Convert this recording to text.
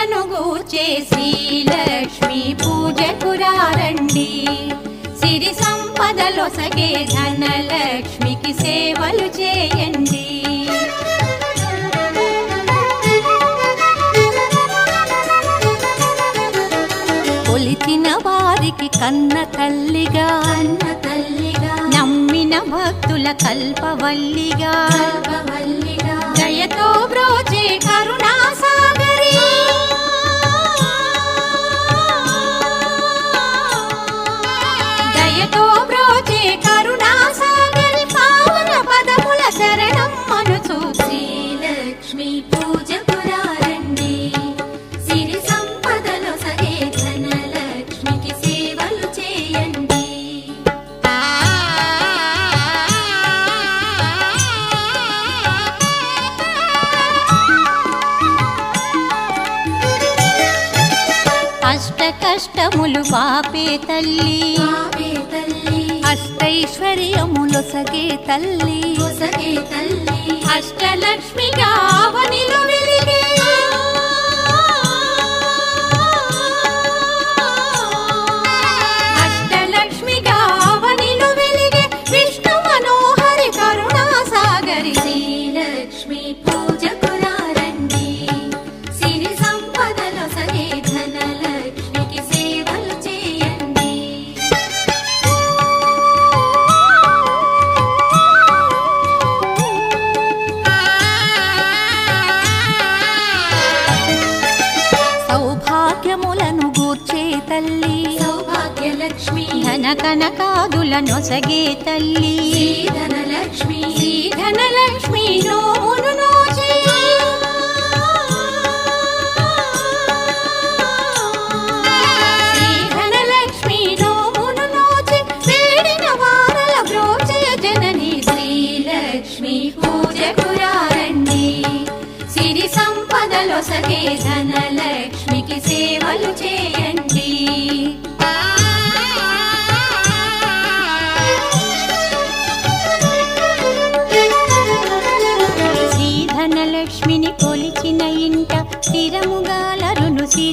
పూజలను గూర్చే శ్రీలక్ష్మి పూజకు రండి సిరి సంపదలొసగే ధనలక్ష్మికి సేవలు చేయండి. కొలిచిన వారికి కన్న తల్లిగా కన్న తల్లిగా నమ్మిన భక్తుల కల్పవల్లిగా. కల్పవల్లిగా. జయతో బ్రోచే కరుణా అష్ట కష్టములు పాపే తల్లి. అష్టైశ్వర్యములు సగే తల్లి. అష్టలక్ష్మిగా సౌభాగ్యలక్ష్మి. ధన కనకాదుల నొసగే తల్లి. ధనలక్ష్మి ధనలక్ష్మి నోమును నోచే. ధనలక్ష్మి నోమును నోచే. వేడిన